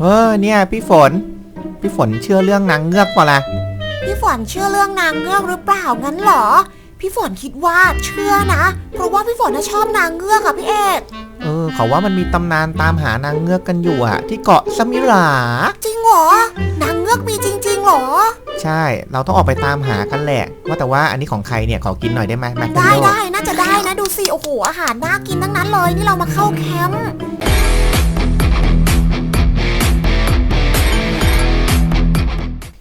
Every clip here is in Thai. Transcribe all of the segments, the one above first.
เออเนี่ยพี่ฝน พี่ฝนเชื่อเรื่องนางเงือกเปล่าล่ะพี่ฝนเชื่อเรื่องนางเงือกหรือเปล่างั้นเหรอ พี่ฝนคิดว่าเชื่อนะ เพราะว่าพี่ฝนน่ะชอบนางเงือกอะพี่เอกเออเขาว่ามันมีตำนานตามหานางเงือกกันอยู่อะที่เกาะสมิหราจริงเหรอนางเงือกมีจริงๆเหรอ ใช่ เราต้องออกไปตามหากันแหละ ว่าแต่ว่าอันนี้ของใครเนี่ยขอกินหน่อยได้ไหมแมคโดได้นัลได้น่าจะได้นะดูสิโอ้โหอาหารน่ากินทั้งนั้นเลยนี่เรามาเข้าแคมป์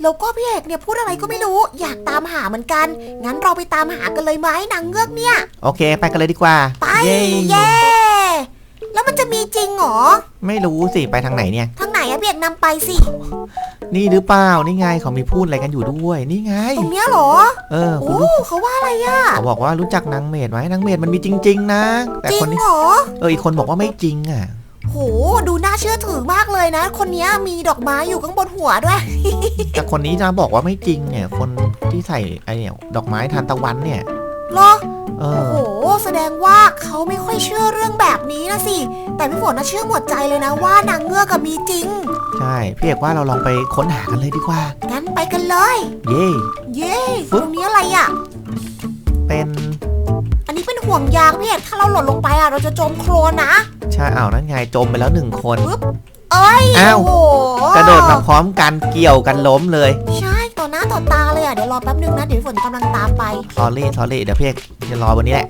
แล้วก็พี่เอกเนี่ยพูดอะไรก็ไม่รู้ อยากตามหาเหมือนกัน งั้นเราไปตามหากันเลยไหมนางเงือกเนี่ย โอเค ไปกันเลยดีกว่า ไป เย้เย้แล้วมันจะมีจริงเหรอ ไม่รู้สิ ไปทางไหนเนี่ย ทางไหนอะพี่เอกนำไปสิ นี่หรือเปล่า นี่ไงเขามีพูดอะไรกันอยู่ด้วย นี่ไง ตรงเนี้ยเหรอ เออคุโอ้ณรู้เขาว่าอะไรอะเขาบอกว่ารู้จักนางเมดไหมนางเมดมันมีจริง ๆ นะ แต่จริคนงนี้ เหรอ เอออีกคนบอกว่าไม่จริงอะโหดูน่าเชื่อถือมากเลยนะ คนเนี้ยมีดอกไม้อยู่ข้างบนหัวด้วย แต่คนนี้จะบอกว่าไม่จริงเนี่ย คนที่ใส่ไอเนี่ยดอกไม้ทานตะวันเนี่ยเหรอเอโอ้อโห แสดงว่าเขาไม่ค่อยเชื่อเรื่องแบบนี้นะสิ แต่พี่ฝนน่ะเชื่อหมดใจเลยนะว่านางเงือกกับมีจริง ใช่ พี่เอกว่าเราลองไปค้นหากันเลยดีกว่า งั้นไปกันเลย เย่เย้ฟึ๊ตบรงนี้อะไรอะเป็น อันนี้เป็นห่วงยางพี่เอกถ้าเราหล่นลงไปอะเราจะจมโคลนนะ ใช่อ้าวนั่นไงจมไปแล้วหนึ่งคน เอ้ยอ้าวโอ้โหกระโดดมาพร้อมกันเกี่ยวกันล้มเลยใช่ต่อหน้าต่อตาเลยอะเดี๋ยวรอแป๊บนึงนะ เดี๋ยวพี่ฝนกำลังตามไปสอรี่สอรี่เดี๋ยวพี่เอกจะรอวันนี้แหละ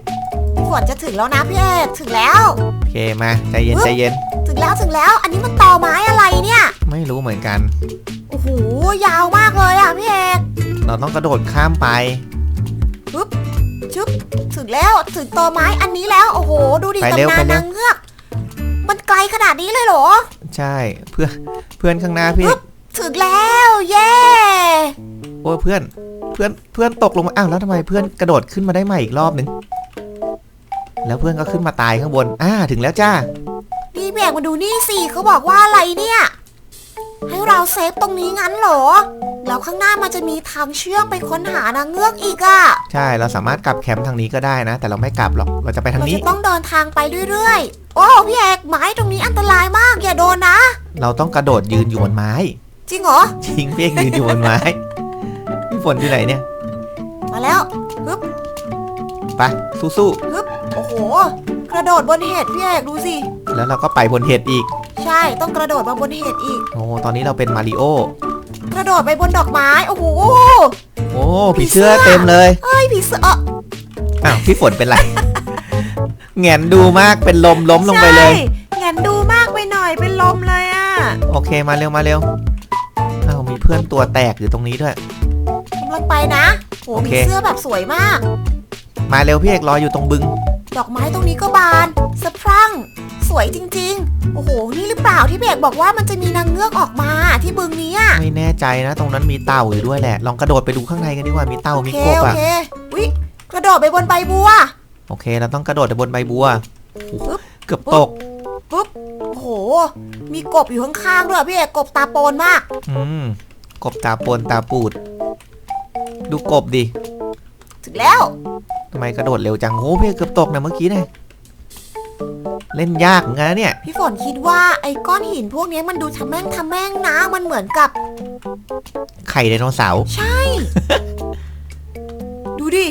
พี่ฝนจะถึงแล้วนะพี่เอกถึงแล้ว โอเคมาใจเย็นใจเย็นถึงแล้วถึงแล้ว อันนี้มันตอไม้อะไรเนี่ย ไม่รู้เหมือนกัน โอ้โห ยาวมากเลยอะพี่เอกเราต้องกระโดดข้ามไป ชึบถึงแล้ว ถึงตอไม้อันนี้แล้ว โอ้โห ดูดิไปเร็วตำนานไปเร็ว นางเงือก มันไกลขนาดนี้เลยเหรอ ใช่เพื่อนเพื่อนข้างหน้าพี่ ถึงแล้ว เย้ โอ้ยเพื่อนเพื่อนเพื่อนตกลงมาอ้าวแล้วทำไมเพื่อนกระโดดขึ้นมาได้ใหม่อีกรอบหนึ่งแล้วเพื่อนก็ขึ้นมาตายข้างบนอ่าถึงแล้วจ้านี่พี่เอกมาดูนี่สิเขาบอกว่าอะไรเนี่ย ให้เราเซฟตรงนี้งั้นเหรอ แล้วข้างหน้ามันจะมีทางเชื่อมไปค้นหานางเงือกอีกอะใช่เราสามารถกลับแคมป์ทางนี้ก็ได้นะ แต่เราไม่กลับหรอกเราจะไปทางเรานี้ จะต้องเดินทางไปเรื่อยๆ โอ้พี่เอกไม้ตรงนี้อันตรายมากอย่าโดนนะ เราต้องกระโดดยืนอยู่บนไม้ จริงเหรอ จริงพี่เอกยืนอยู่บนไม้พี่ฝนอยู่ไหนเนี่ยมาแล้วไปสู้โอ้โห กระโดดบนเห็ดพี่เอกดูสิ ๆแล้วเราก็ไปบนเห็ดอีกใช่ต้องกระโดดมาบนเห็ดอีก โอ้ตอนนี้เราเป็นมาริโอกระโดดไปบนดอกไม้โอ้โห โอ้ผีเสื้อเต็มเลยเฮ้ยผีเสื้อเอออ้าวพี่ฝนเป็นไร แงนดูมากเป็นลมล้มลงไปเลย ใช่แงนดูมากไปหน่อยเป็นลมเลยอะโอเคมาเร็วมาเร็วอ้าวมีเพื่อนตัวแตกอยู่ตรงนี้ด้วย กำลังไปนะโหโอมีเค เสื้อแบบสวยมาก มาเร็วพี่เอกรออยู่ตรงบึง ดอกไม้ตรงนี้ก็บานสะพรั่ง สวยจริง ๆ โอ้โห นี่หรือเปล่าที่พี่เอกบอกว่ามันจะมีนางเงือกออกมาที่บึงนี้อะไม่แน่ใจนะ ตรงนั้นมีเต่าอยู่ด้วยแหละ ลองกระโดดไปดูข้างในกันดีกว่ามีเต่าโอมีเคกบโออะเควิกระโดดไปบนใบบัว โอเค เราต้องกระโดดไปบนใบบัวโอ้โหปึ๊บเกือบตกปุ๊บโอ้โห มีกบอยู่ข้างๆด้วยพี่เอกกบตาโปนมาก อืม กบตาปนตาปูด ดูกบดิถึงแล้ว ทำไมกระโดดเร็วจังโอ้พี่เอกเกือบตกนะเมื่อกี้เนี่ย เล่นยากเหมือนกันนะเนี่ย พี่ฝนคิดว่าไอ้ก้อนหินพวกนี้มันดูทำแม่งทำแม่งนะ มันเหมือนกับ ไข่ไดโนเสาร์ ใช่ ดูดิ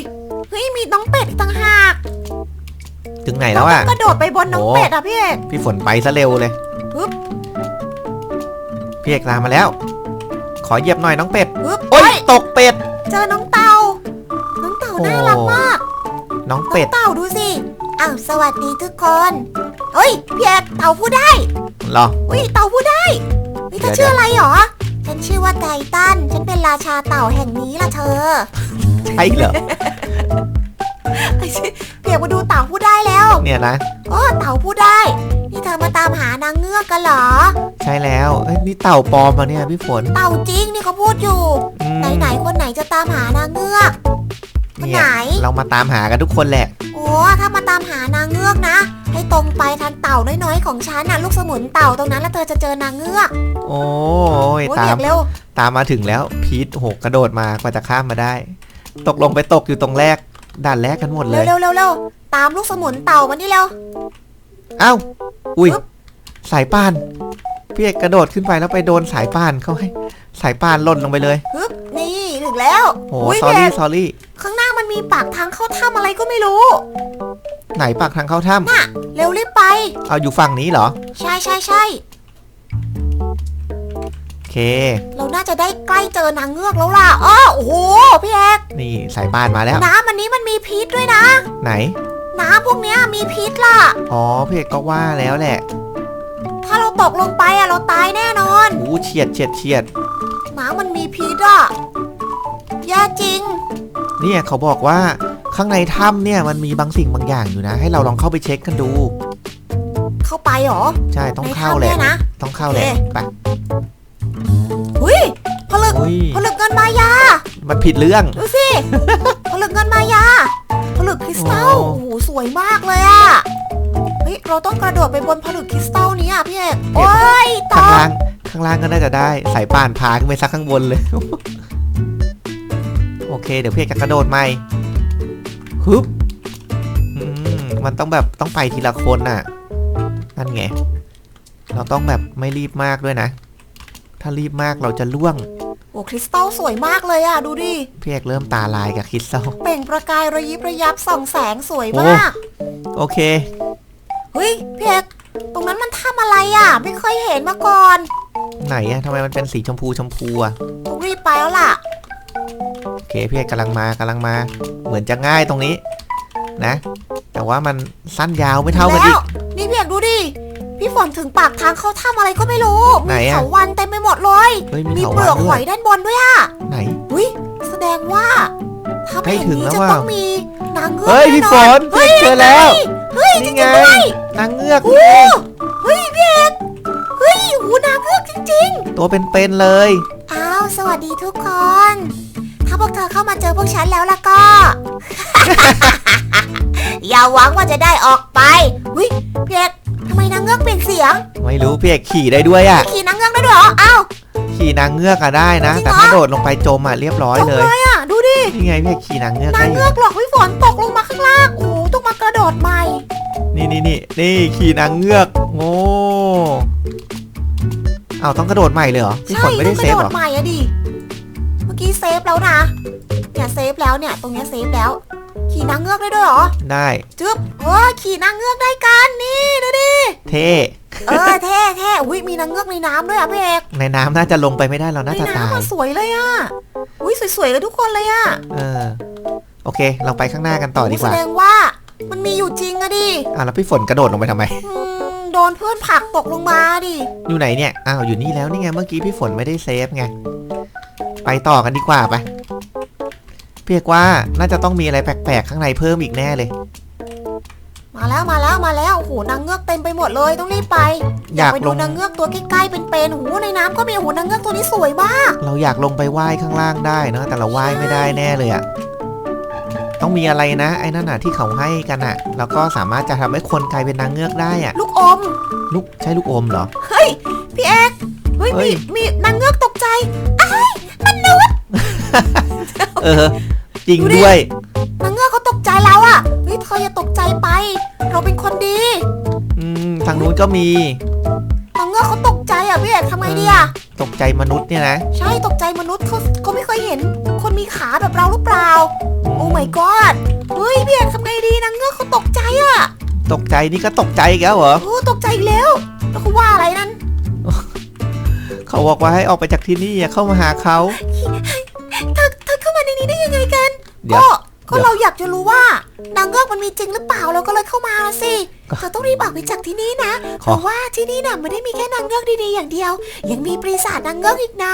เฮ้ยมีน้องเป็ดอีกต่างหากถึงไหนแล้วอะเราต้องกระโดดไปบนน้องโอ้เป็ดอะพี่เอกพี่ฝนไปซะเร็วเลยปึ๊บพี่เอกตามมาแล้ว ขอเหยียบหน่อยน้องเป็ดปึ๊บโอ๊ยเฮ้ยตกเป็ด เจอน้องเต่า น้องเต่าโอ้น่ารักมาก น้องน้อเป็งดเต่าดูสิอ้าวสวัสดีทุกคนเฮ้ยพี่เอกเต่าพูดได้เหรอเฮ้ยเต่าพูดได้เฮ้ยเธอเดี๋ยวชื่ออะไรหรอ ฉันชื่อว่าไททัน ฉันเป็นราชาเต่าแห่งนี้ล่ะเธอ ใช่เหรอ ไอ้ชิพี่เอกมาดูเต่าพูดได้แล้วเนี่ยนะ โอ้เต่าพูดได้ นี่เธอมาตามหานางเงือกกันเหรอ ใช่แล้วเอ้ยนี่เต่าปลอมมาเนี่ยพี่ฝนเต่าจริงนี่เขาพูดอยู่ อืมไหนๆคนไหนจะตามหานางเงือก คนไหนเนี่ยเรามาตามหากันทุกคนแหละ โอ้ถ้ามาตามหานางเงือกนะ ให้ตรงไปทางเต่าน้อยๆ ของฉันน่ะลูกสมุนเต่าตรงนั้นแล้วเธอจะเจอนางเงือกโอ้ยโอ้ยตาเบีมยกเร็ว ตามมาถึงแล้วพีทโหกระโดดมากว่าจะข้ามมาได้ ตกลงไปตกอยู่ตรงแรก ด่านแรกกันหมดเลเร็วย เร็วเร็วเร็วตามลูกสมุนเต่ามานี่เร็ว เอ้า อุ้ย ปึ๊บ สายป่าน พี่เอกกระโดดขึ้นไปแล้วไปโดนสายป่านเขาให้ สายป่านหล่นลงไปเลย ฮึบนี่ถึงแล้วโอ้ยสอพี่รี่เอกสอรี่ ข้างหน้ามันมีปากทางเข้าถ้ำอะไรก็ไม่รู้ ไหนปากทางเข้าถ้น่ะ เร็วรีบไปำเอาอยู่ฝั่งนี้เหรอ ใช่ใช่ใช่โอ เคเราน่าจะได้ใกล้เจอนางเงือกแล้วล่ะอ้อโอ้โหพี่เอกนี่สายป่านมาแล้ว น้ำอันนี้มันมีพิษด้วยนะ ไหน น้ำพวกเนี้ยมีพิษล่ะ อ๋อพี่เอกก็ว่าแล้วแหละ ถ้าเราตกลงไปอะเราตายแน่นอน อู้เฉียดเฉียดเฉียดน้ำมันมีพิษอะแย่จริง เนี่ยเขาบอกว่าข้างในถ้ำเนี่ยมันมีบางสิ่งบางอย่างอยู่นะ ให้เราลองเข้าไปเช็คกันดู เข้าไปเหรอ ใช่ต้องในเข้าถ้ำแหละเนี่ยนะ ต้องเข้าแหละโอเค ไปหุย ผลึกอุ้ยผลึกเงินมายา มันผิดเรื่อง ดูสิ ผลึกเงินมายา ผลึกคริสตัล โอ้โอ้โหสวยมากเลยอะเฮ้ย เราต้องกระโดดไปบนผลึกคริสตัลนี้อะพี่เอกโอ้ยตข้างอล่าง ข้างล่างก็น่าจะได้ สายป่านพาขึ้นไปซักข้างบนเลย โอเค เดี๋ยวพี่เอกจะกระโดดใหม่ฮึบอืมมันต้องแบบต้องไปทีละคนน่ะ นั่นไง เราต้องแบบไม่รีบมากด้วยนะ ถ้ารีบมากเราจะล่วง โอ้คริสตัลสวยมากเลยอะดูดิ พี่เอกเริ่มตาลายกับคริสตัลเปล่งประกายระยิบระยับส่องแสงสวยโอ้มาก โอเค เฮ้ยพี่เอกตรงนั้นมันทำอะไรอะไม่เคยเห็นมาก่อน ไหนอะทำไมมันเป็นสีชมพูชมพูอะต้องรีบไปแล้วล่ะ โอเคพี่เอกกำลังมากำลังมา เหมือนจะง่ายตรงนี้ นะ แต่ว่ามันสั้นยาวไม่เท่ากันอีแล้กว นี่พี่เอกดูดิ พี่ฝนถึงปากทางเขาทำอะไรก็ไม่รู้ไหนมีอะ เถาวันเต็มไปหมดเลย เฮ้ยมีมีเถาเปวัลืลอกย์ด้หวอยยด้านบนด้วยอะไหน อุ้ยแสดงว่าถ้าใกล้แห่งถึงนี้แล้วจะว่ะต้องมีนางเงือกเฮ้ยแน่พี่นฝอนนพี่เอกเจอแล้ว เฮ้ยจรินี่งไงๆด้วยนางเงือกโอ้เฮ้ยพี่เอกเฮ้ยหูนางเงือกจริงตัวเป็นๆเลยๆอ้าว สวัสดีทุกคน ถ้าพวกเธอเข้ามาเจอพวกฉันแล้วล่ะก็ อย่าหวังว่าจะได้ออกไปเฮ้ยพี่เอกทำ ไมนางเงือกเปลี่ยนเสียงไม่รู้พี่เอกขี่ได้ด้วยอะ ขี่นางเงือกได้ด้วยเหรออ้าว ขี่นางเงือกอะได้นะ จริงเหรอ แต่ถ้าโดดลงไปจมอะเรียบร้อยจบเลเลย ยอะดูดินี่ไงพี่เอกขี่นางเงือกนาได้งอเงืยู่อกหลอกพี่ฝนตกลงมาข้างล่างโอ้โหต้องมากระโดดใหม่นี่นี่นี่นี่ขี่นางเงือกโง่เอาต้องกระโดดใหม่เลยเหรอพี่ฝใช่นไม่ต้ได้องกเซระฟโดเหรดอใหม่อะดิเมื่อกี้เซฟแล้วนะเนี่ยเซฟแล้วเนี่ยตรงเนี้ยเซฟแล้ว ขี่นางเงือกได้ด้วยเหรอ ได้จึ๊บโอ้ขี่นางเงือกได้กันนี่ดูดิ เท่เออเท่เท่อุ้ยมีนางเงือกในน้ำด้วยอะพี่เอกในน้ำน่าจะลงไปไม่ได้เราในน่าจะตายน้ำมันสวยเลยอะ อุ้ยสวยๆกันทุกคนเลยอะเออโอเค เราไปข้างหน้ากันต่อดีกว่าแสดงว่ามันมีอยู่จริงอะดิอะแล้วพี่ฝนกระโดดลงไปทำไม อืมโดนเพื่อนผลักตกลงมาดิอยู่ไหนเนี่ย อ้าว อยู่นี่แล้วนี่ไง เมื่อกี้พี่ฝนไม่ได้เซฟไง ไปต่อกันดีกว่าไป เพียกว่าน่าจะต้องมีอะไรแปลกๆ ข้างในเพิ่มอีกแน่เลย มาแล้วมาแล้วมาแล้วโอ้โหนางเงือกเต็มไปหมดเลยต้องรีบไป อยากไปลดูงนางเงือกตัวใกล้ๆเป็นๆโอ้โหในน้ำก็มีโอ้โหนางเงือกตัวนี้สวยมาก เราอยากลงไปว่ายข้างล่างได้เนอะแต่เราว่ายไม่ได้แน่เลยอะต้องมีอะไรนะ ไอ้นั่นน่ะที่เขาให้กันอะแล้วก็สามารถจะทำให้คนกลายเป็นนางเงือกได้อะลูกอม ลูกใช่ลูกอมเหรอเฮ้ยพี่เอกเฮ้ยเฮ้มียมีนางเงือกตกใจเออ จริงดูดิด้วย นางเงือกเขาตกใจแล้วอะเฮ้ยเธออย่าตกใจไป เราเป็นคนดีอืมทางนู้นก็มี นางเงือกเขาตกใจอะพี่เอกทำไงดีอะตกใจมนุษย์เนี่ยนะ ใช่ตกใจมนุษย์เขาเขาไม่เคยเห็น คนมีขาแบบเราหรือเปล่า โอ้ my god เฮ้ยพี่เอกทำไงดีนางเงือกเขาตกใจอะตกใจนี่ก็ตกใจอีกแล้วเหรอ โอ้ตกใจอีกแล้ว แล้วเขาว่าอะไรนั้น เขาบอกว่าให้ออกไปจากที่นี่อย่าเข้ามาหาเขา เดี๋ยว ก็เดี๋ก็ยวเราอยากจะรู้ว่านางเงือกมันมีจริงหรือเปล่าเราก็เลยเข้ามานะสิก็เธอต้องรีบออกไปจากที่นี่นะเพขอ ราะว่าที่นี่น่ะไม่ได้มีแค่นางเงือกดีๆอย่างเดียว ยังมีปีศาจนางเงือกอีกนะ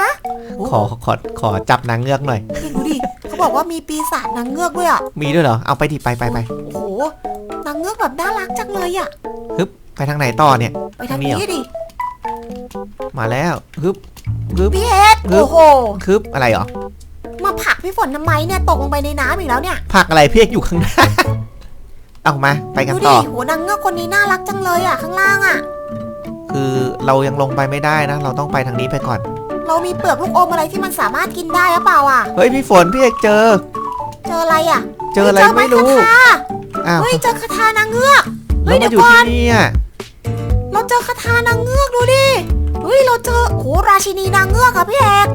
ขอขอขอจับนางเงือกหน่อย นี่ดูดิเขาบอกว่ามีปีศาจนางเงือกด้วยอะมีด้วยเหรอ เอาไปดิไปไปไปโอ้โหนางเงือกแบบน่ารักจังเลยอะฮึบไปทางไหนต่อเนี่ย ไปทางทางนี้นี้เหรอดิมาแล้วฮึบฮึบ พี่เฮดฮึบ โอ้โห ฮึบอะไรเหรอ มาผลักพี่ฝนทำไมเนี่ยตกลงไปในน้ำอีกแล้วเนี่ยผักอะไรเพียกอยู่ข้างหน้า เอามาไปกันดูต่ดิอโหนางเงือกคนนี้น่ารักจังเลยอะข้างล่างอะ คือเรายังลงไปไม่ได้นะ เราต้องไปทางนี้ไปก่อน เรามีเปลือกลูกอมอะไรที่มันสามารถกินได้หรือเปล่าอะ เฮ้ยพี่ฝนพี่เอกเจอ เจออะไรอะเจออะไรฮ้ยไม่รู้คาถาอ้าวเฮ้ยเจอคาถานางเงือกเฮ้เรายเดี๋มายวอยู่ก่อที่น นี่อะเราเจอคาถานางเงือกดูดิ เฮ้ยเราเจอโอ้ราชินีนางเงือกอะพี่เอก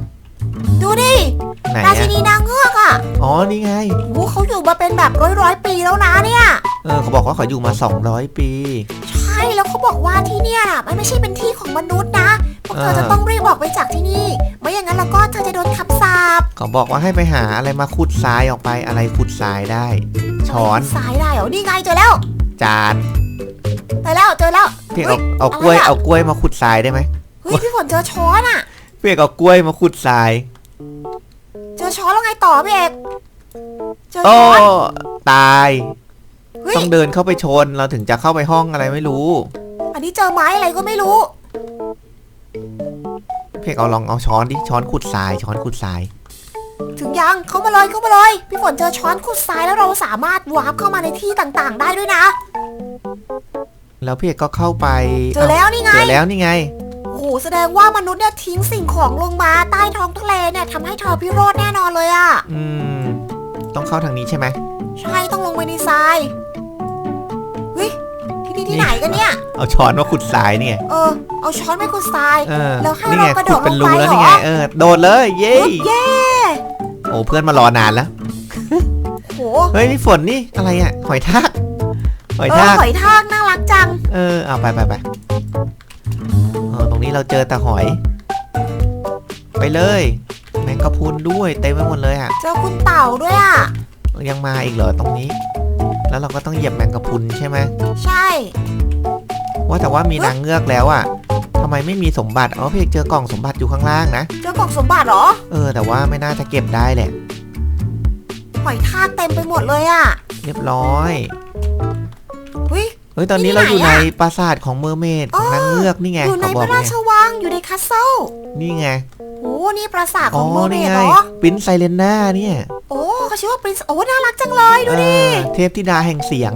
ดูดิ ไหนราชิอะนีนางเงือกอะอ๋อนี่ไงโอ้เขาอยู่มาเป็นแบบร้อยร้อยๆปีแล้วนะเนี่ยเออเขาบอกว่าเขาอยู่มา 200 ปี ใช่แล้วเขาบอกว่าที่เนี่ยน่ะมันไม่ใช่เป็นที่ของมนุษย์นะพวกเธอเออจะต้องรีบออกไปจากที่นี่ ไม่อย่างนั้นแล้วก็เธอจะโดนคำสาปเขาบอกว่าให้ไปหาอะไรมาขุดทรายออกไปอะไรขุดทรายได้ ช้อนสายได้เหรอนี่ไงเจอแล้ว จานเจอแล้วเจอแล้วพี่เฮ้เอายเอากล้วยอะไรอะเอากล้วยมาขุดทรายได้ไหมเฮ้ยพี่ฝนเจอช้อนอะพี่เอากล้วยมาขุดทรายเจ อช้อนแล้วไงต่อพี่เอกเจอโอ้ช้อนตาย เฮ้ยต้องเดินเข้าไปชนเราถึงจะเข้าไปห้องอะไรไม่รู้ อันนี้เจอไม้อะไรก็ไม่รู้พี่เอาลองเอาช้อนดิช้อนขุดทรายช้อนขุดทราย ถึงยังเข้ามาเลยเข้ามาเลยพี่ฝนเจอช้อนขุดทรายแล้วเราสามารถวาร์ปเข้ามาในที่ต่างๆ ได้ด้วยนะ แล้วพี่เอกก็เข้าไปเจอแล้วนี่ไง เจอแล้วนี่ไงโอ้โห แสดงว่ามนุษย์เนี่ยทิ้งสิ่งของลงมาใต้ท้องทะเลเนี่ยทำให้ทอพิโรธแน่นอนเลยอะอืม ต้องเข้าทางนี้ใช่ไหมใช่ต้องลงไปในทรายเฮ้ยที่นี่ที่ไหนกันเนี่ย เอาช้อนมาขุดทรายนี่ไงเออ เอาช้อนไปขุดทรายเออแล้วให้นี่ไงเรากระโดขุดดเป็นลรูงไปแล้วเหรอนี่ไงเออโดดเลยเย้ปึ๊บเย้โอ้เพื่อนมารอนานแล้ว โหเฮ้ยนี่ฝนนี่อะไรอะหอยทากหอยเออทากหอยทากน่ารักจัง เออเอาไปไปไปเออตรง นี้เราเจอแต่หอย ไปเลย แมงกะพรุนด้วยเต็มไปหมดเลยอะเจอคุณเต่าด้วยอะยังมาอีกเหรอตรงนี้ แล้วเราก็ต้องเหยียบแมงกะพรุนใช่ไหมใช่ ว่าแต่ว่ามีนางเงือกแล้วอะทำไมไม่มีสมบัติอ๋อพี่เอกเจอกล่องสมบัติอยู่ข้างล่างนะ เจอกล่องสมบัติเหรอ เออ แต่ว่าไม่น่าจะเก็บได้แหละหอยทากเต็มไปหมดเลยอะเรียบร้อย เฮ้ยเฮ้ยตอนนี้นี่เราอยู่ไหนในอะปราสาทของเมอร์เมดของนางเงือกนี่ไงอยู่ในเขาบพอกระราเนี่ยชวังอยู่ในคาสเซิลนี่ไงโอ้นี่ปราสาทขอ๋อองเมอร์เมนี่ดไงเหรอปิ้นไซเลนน่าเนี่ยโอ้เขาชื่อว่าปรินซ์โอ้น่ารักจังเลยดูดิเออเทพธิดาแห่งเสียง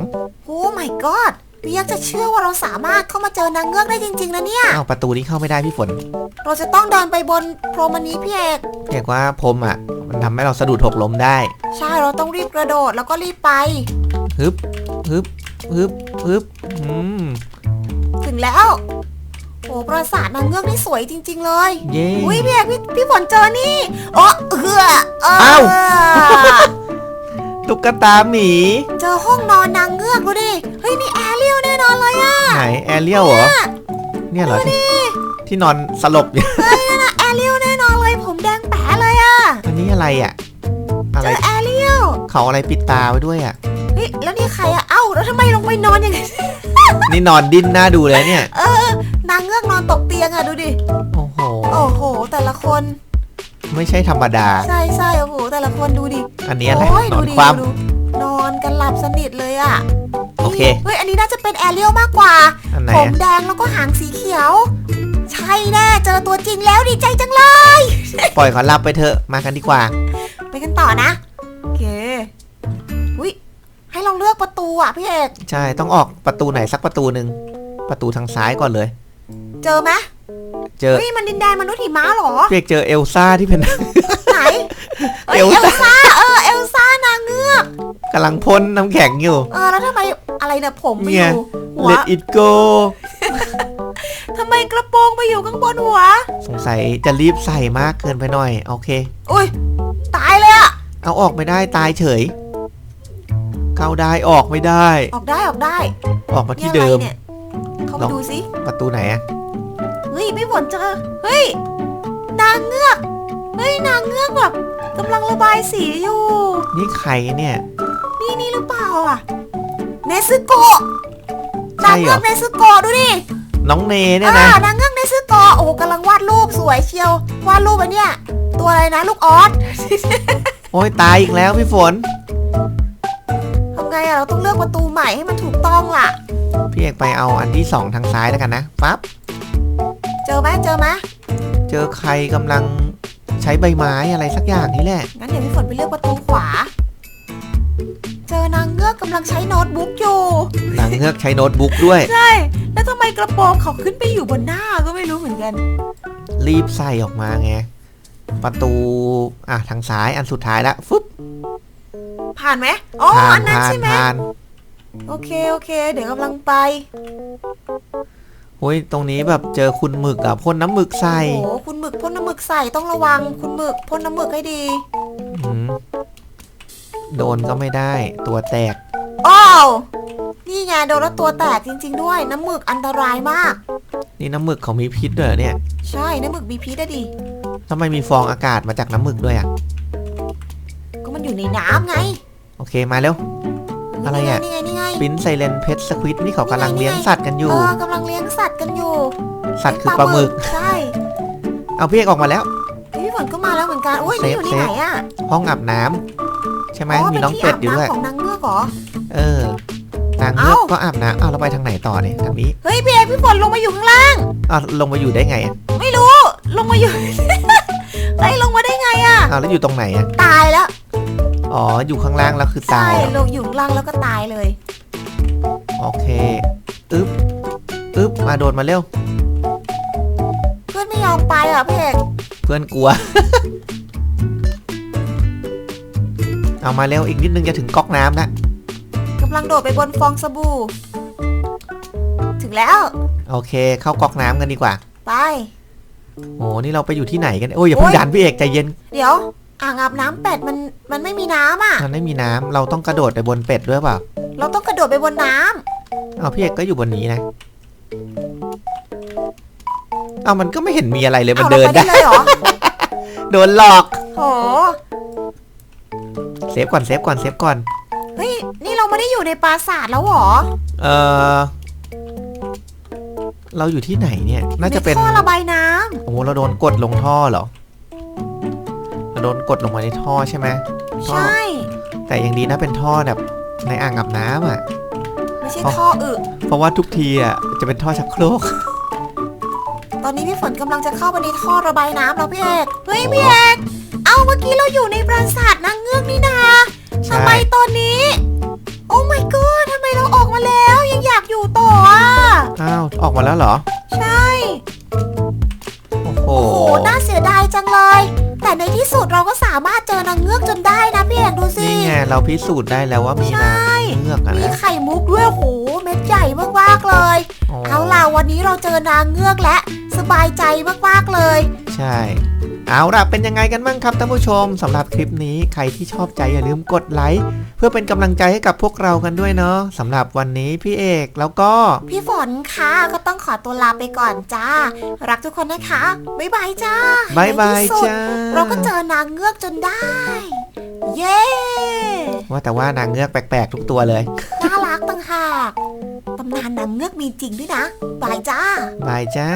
โอ้ my god พี่ยักษ์จะเชื่อว่าเราสามารถเข้ามาเจอนางเงือกได้จริงๆนะเนี่ยอ้าวประตูนี้เข้าไม่ได้พี่ฝน เราจะต้องเดินไปบนพรมอันนี้พี่เอกเรียกว่าพรมอะ มันทำให้เราสะดุดหกล้มได้ ใช่เราต้องรีบกระโดดแล้วก็รีบไปฮึบฮึบ ฮึบฮึบอืม ถึงแล้ว โอ้ปราสาทนางเงือกนี่สวยจริง ๆ เลยเย้อุ้ยพี่เอกพี่พี่ฝนเจอนี่อ๋อเออเอออ้าวตุ๊กตาหมี เจอห้องนอนนางเงือกดูดิ เฮ้ยนี่แอเรียลแน่นอนเลยอะไหนแอเรียลเหรอ เนี่ยเหรอที่ที่นอนสลบอยู่น่ะแอเรียลแน่นอนเลย ผมแดงแป๋เลยอะอันนี้อะไรอะ อะไรเจอแอเรียลเขาอะไรปิดตาไว้ด้วยอะ เฮ้ยแล้วนี่ใครอะเอ้าแล้วทำไมลงไปนอนอย่างนี้นี่นอนดิ้นหน้าดูเลยเนี่ย เออนางเงือกนอนตกเตียงอะดูดิ โอ้โห โอ้โห แต่ละคน ไม่ใช่ธรรมดา ใช่ใช่โอ้โห แต่ละคนดูดิอันนี้อะไรโอ้ยนดูอนดิคว่ดูนอนกันหลับสนิทเลยอะโอเคเฮ้ย อันนี้น่าจะเป็นแอเรียลมากกว่าำอันไหนผมอะแดงแล้วก็หางสีเขียว ใช่แน่เจอตัวจริงแล้วดีใจจังเลย ปล่อยเขาหลับไปเถอะ มากันดีกว่า ไปกันต่อนะโอเคอุ้ย ให้เราเลือกประตูอะพี่เอกใช่ต้องออกประตูไหนสักประตูหนึ่งประตูทางซ้ายก่อนเลย เจอไหมเจอเฮ้ยมันดินแดนมนุษย์หิมะเหรอเรียกเจอเอลซ่าที่เป็น ไหนเอ้ยเอเอลลซ่าซ่า เออเอลซ่านางเงือกกำลังพ่นน้ำแข็งอยู่ เออแล้วทำไมอะไรเนี่ยผมไปเนี่อยยู่หัว Let it go ทำไมกระโปรงไปอยู่ข้างบนหัว สงสัยจะรีบใส่มากเกินไปหน่อย โอเค อุ้ยตายเลยอะเอาออกไม่ได้ตายเฉย เข้าได้ออกไม่ได้ ออกได้ออกได้ออกมานี่ที่อะไรเดิมเนี่ยเข้าไปลอง ดูสิประตูไหนอะเฮ้ยพี่ฝนเจอเฮ้ยนางเงือกเฮ้ยนางเงือกแบบกำลังระบายสีอยู่ นี่ใครเนี่ย นี่นี่หรือเปล่าอะเนซึโกะใช่นางเหรอ เงือกเนซึโกะดูดิน้องเนเนี่ยนะ อ่านางเงือกเนซึโกะโอ้โหกำลังวาดรูปสวยเชียววาดรูปอันเนี้ยตัวอะไรนะลูกออส โอ้ยตายอีกแล้วพี่ฝนทำ ไงอะเราต้องเลือกประตูใหม่ให้มันถูกต้องล่ะ พี่เอกไปเอาอันที่สองทางซ้ายแล้วกันนะปั๊บเจอไหมเจอไหมเจอใครกำลังใช้ใบไม้อะไรสักอย่างนี่แหละ งั้นเดี๋ยวพี่ฝนไปเลือกประตูขวา เจอนางเงือกกำลังใช้โน้ตบุ๊กอยู่นางเงือกใช้โน้ตบุ๊กด้วย ใช่ แล้วทำไมกระโปรงเขาขึ้นไปอยู่บนหน้าก็ไม่รู้เหมือนกัน รีบใส่ออกมาไง ประตู อะทางซ้ายอันสุดท้ายละฟึบ ผ่านไหมอ๋อผ่าอันนนั้นผ่านใช่ไหมผ่านโอเคโอเค เดี๋ยวกำลังไปโอ้ยตรงนี้แบบเจอคุณหมึกอะพ่นน้ำหมึกใส่โอ้โหคุณหมึกพ่นน้ำหมึกใส่ต้องระวัง คุณหมึกพ่นน้ำหมึกให้ดีอืมโดนก็ไม่ได้ตัวแตก อ้าวนี่ไงโดนแล้วตัวแตกจริง ๆ ด้วย น้ำหมึกอันตรายมาก นี่น้ำหมึกเขามีพิษด้วยเหรอเนี่ยใช่น้ำหมึกมีพิษอะดิทำไมมีฟองอากาศมาจากน้ำหมึกด้วยอะก็มัน อยู่ในน้ำไงโอเคมาเร็ว อะไรอะ นี่ไงนี่ไงปิ้นไซเลนเพชรสควิดนี่เขากำลังนี่ไงเลี้ยงสัตว์กันอยู่ เออกำลังเลี้ยงสัตว์กันอยู่สัตว์คือปลาหมึก ใช่เอาพี่เอกออกมาแล้ว พี่ฝนก็มาแล้วเหมือนกันอุ้ยเซนี่ฟอยู่ที่เซฟไหนอะห้องอาบน้ำใช่ไหมมีน้องเป็ดอยู่ด้วยเป็นที่อาบน้ำของนางเงือกเหรอเออนางเงือกเอ้าก็อาบน้ำเอาเราไปทางไหนต่อเนี่ยทางนี้เฮ้ยพี่เอกพี่ฝนลงมาอยู่ข้างล่างอ้าวลงมาอยู่ได้ไงอะไม่รู้ลงมาอยู่เฮ้ยลงมาได้ไงอะอ้าวแล้วอยู่ตรงไหนอะตายแล้ว อ๋อ อยู่ข้างล่างแล้วคือใช่ตายเหรอลงอยู่ข้างล่างแล้วก็ตายเลย โอเค อึ๊บ อึ๊บ มาโดดมาเร็ว เพื่อนไม่ยอมไปอะพี่เอกเพื่อนกลัว เอามาเร็วอีกนิดนึงจะถึงก๊อกน้ำแล้ว กำลังโดดไปบนฟองสบู่ ถึงแล้วโอเค เข้าก๊อกน้ำกันดีกว่า ไป โอ้นี่เราไปอยู่ที่ไหนกัน โอ้ยอย่าเพิ่งโอ๊ย ดันพี่เอกใจเย็น เดี๋ยว อ่างอาบน้ำเป็ดมันมันไม่มีน้ำอะ มันไม่มีน้ำเราต้องกระโดดไปบนเป็ดด้วยเปล่าเราต้องกระโดดไปบนน้ำเอาพี่เอกก็อยู่บนนี้นะเอามันก็ไม่เห็นมีอะไรเลยมันเอาเดินเราไปได้ได้เลยเหรอ โดนหลอกโห เซฟก่อนเซฟก่อนเซฟก่อน เฮ้ย นี่เราไม่ได้อยู่ในปราสาทแล้วเหรอเออเราอยู่ที่ไหนเนี่ย น่าจะเป็นใท่อระบายน้โอ้โหเราโดนกดลงท่อเหรอเรา โดนกดลงมาในท่อใช่ไหมำท่อใช่ แต่ยังดีนะเป็นท่อแบบในอ่างอาบน้ำอะ ไม่ใช่อ๋อ ท่ออึเพราะว่าทุกทีอะจะเป็นท่อชักโครก ตอนนี้พี่ฝนกำลังจะเข้าไปในท่อระบายน้ำแล้วพี่เอกเฮ้ยพี่เอกเอาเมื่อกี้เราอยู่ในปราสาทนางเงือกนี่นาใช่ทำไมตอนนี้ โอ้ my god ทำไมเราออกมาแล้วยังอยากอยู่ต่ออะอ้าวออกมาแล้วเหรอ ใช่ โอ้โหโอ้โหน่าเสียดายจังเลย แต่ในที่สุดเราก็สามารถเจอนางเงือกจนได้นะพี่เอกดูสินี่ไงเราพิสูจน์ได้แล้วว่ามีใช่นางเงือกอะมีนะไข่มุกด้วยโอ้โหเม็ดใหญ่มากๆเลย โอ้เอาล่ะวันนี้เราเจอนางเงือกและสบายใจมากๆเลย ใช่ เอาล่ะเป็นยังไงกันบ้างครับท่านผู้ชมสำหรับคลิปนี้ใครที่ชอบใจอย่าลืมกดไลค์เพื่อเป็นกำลังใจให้กับพวกเรากันด้วยเนาะสำหรับวันนี้พี่เอกแล้วก็ พี่ฝนค่ะก็ต้องขอตัวลาไปก่อนจ้า รักทุกคนนะคะบ๊ายบายจ้าบายบายในที่สุดจ้าเราก็เจอนางเงือกจนได้ เย้ว่าแต่ว่านางเงือกแปลกๆทุกตัวเลยน่ารักต่างหากตำนานนางเงือกมีจริงด้วยนะบายจ้าบายจ้า